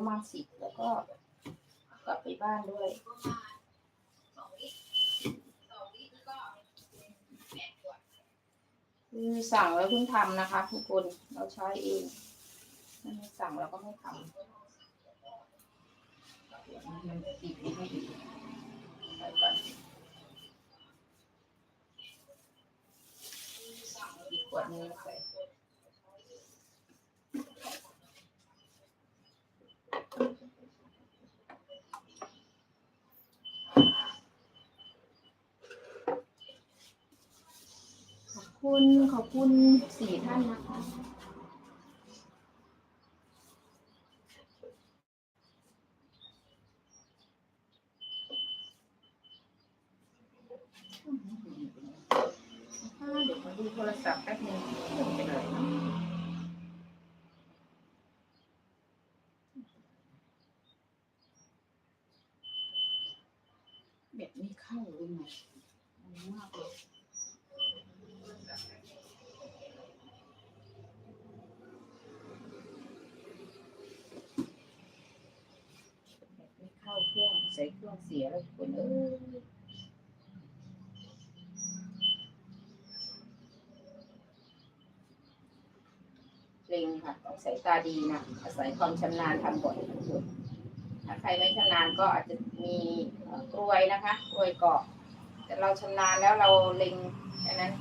ประมาณสิบแล้วก็กลับไปบ้านด้วยคือสั่งแล้วเพิ่งทำนะคะ ทุกคนเราใช้เองไม่สั่งเราก็ไม่ทำมันติดไม่ดีไปก่อนอีกขวดนึงใส่ คุณขอบคุณสี่ท่านนะคะอ่าเดี๋ยวมาดูโทรศัพท์แป๊บนึงเพิ่มไปเลยเบ็ดไม่เข้าเลยไงมันมากเลยเบ็ดไม่เข้าเครื่องใส่เครื่องเสียแล้วทุกคนเออเล็งค่ะต้องสายตาดีนะอาศัยความชำนาญทำบ่อยทุกคนถ้าใครไม่ชำนาญก็อาจจะมีอ่อกลวยนะคะกลวยเกาะแต่เราชำนาญแล้วเราเล็งแค่นั้น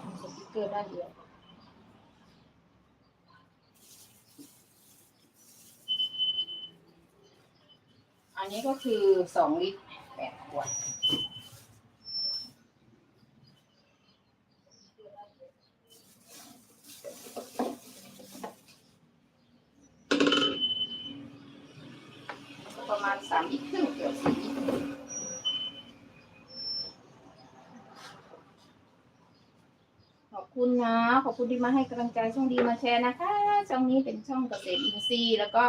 ผมสติ๊ก เกอร์ได้เยอะอันนี้ก็คือสองลิตรแปดขวดประมาณสามลิตรครึ่งเกือบสี่ลิตร ขอบ คุณนะ ขอบคุณที่มาให้กำลังใจช่องดีมาแชร์นะคะ ช่องนี้เป็นช่องเกษตรอินทรีย์แล้วก็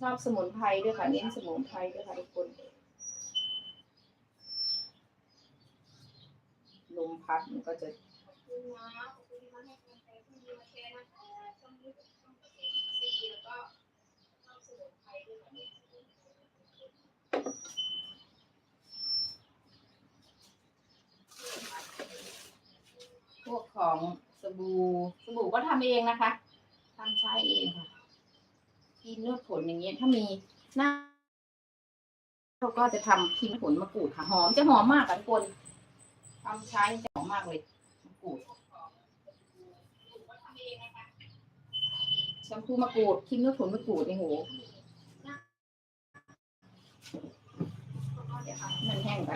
ชอบสมุนไพรด้วยค่ะเน้นสมุนไพรด้วยค่ะทุกคนลมพัดมันก็จะขอบคุณนะขอบคุณที่มาให้กำลังใจช่องดีมาแชร์นะคะช่องนี้เป็นช่องเกษตรอินทรีย์แล้วก็ชอบสมุนไพรด้วยค่ะเน้นสมุนไพร พวก ของสบู่สบู่ก็ทำเองนะคะทำใช้เองค่ะครีนวดขนอย่างเงี้ยถ้ามีหน้าเราก็จะทำครีนวดขนมะกรูดค่ะหอมจะหอมมากค่ะทุกคนทำใช้จะหอมมากเลยมะกรูดแชมพูมะกรูดครีมนวดขนมะกรูดนี่โหเดี๋ยวค่ะมันแห้งไป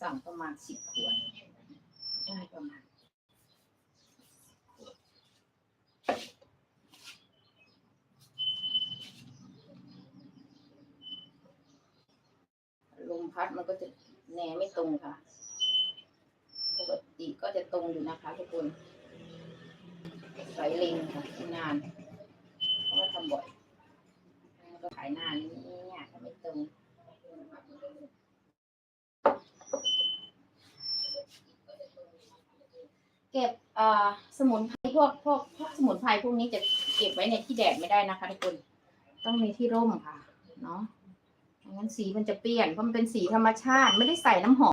สั่งประมาณสิบขวดได้ประมาณลมพัดมันก็จะแนไม่ตรงค่ะ ปกติก็จะตรงอยู่นะคะทุกคนสายเลงค่ะที่งานเพราะว่าทำบ่อยก็ขายหน้านี้เนี่ยถ้าไม่ตรง เก็บอ่อสมุนไพรพวกพวกพวกสมุนไพรพวกนี้จะเก็บไว้ในที่แดดไม่ได้นะคะทุกคนต้องมีที่ร่มค่ะ เนาะงั้นสีมันจะเปลี่ยนเพราะมันเป็นสีธรรมชาติไม่ได้ใส่น้ำหอม